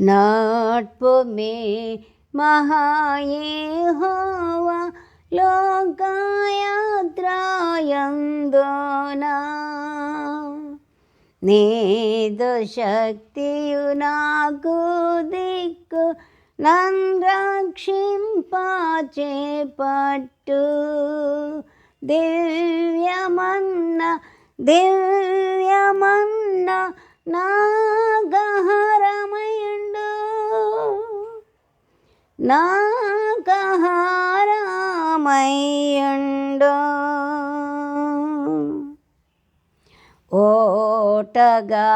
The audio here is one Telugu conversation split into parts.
నాట్పుమే మహాయేహోవా లోకయాత్రాయందోనా. నీదు శక్తియు నాకు దిక్కు నంద్రక్షింపచేపట్టు దివ్యమన్న దివ్యమన్న నా నాగహారమయుండు ఓటగా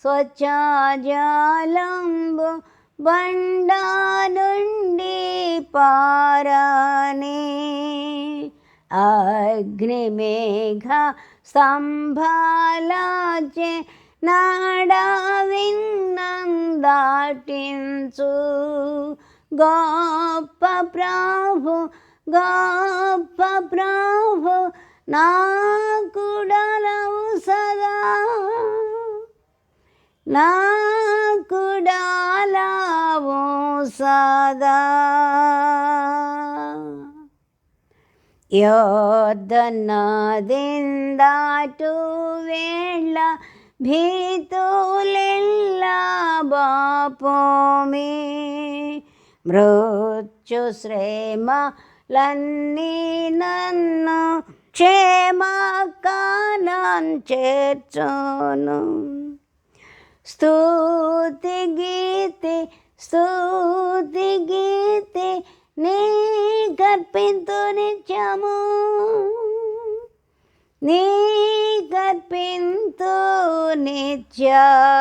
స్వచ్ఛజలంబు బండ నుండి పారనే. అగ్నిమేఘ విన్నం దాటించు. గొప్ప ప్రభు గొప్ప ప్రభు నాకుడలవు సదా నాకుడలవు సదా ಯೋಧನದಿಂದಾಟು ವೇಳ ಭೀತುಲೆಲ್ಲ ಬಾಪೋಮಿ మృత్యుశ్రేమలన్నీ నన్ను క్షేమ చేర్చును. స్తుతి గీతి స్తుతి గీతి నీ కర్పింతు నిత్యము. నీ కర్పింతు నిత్యము.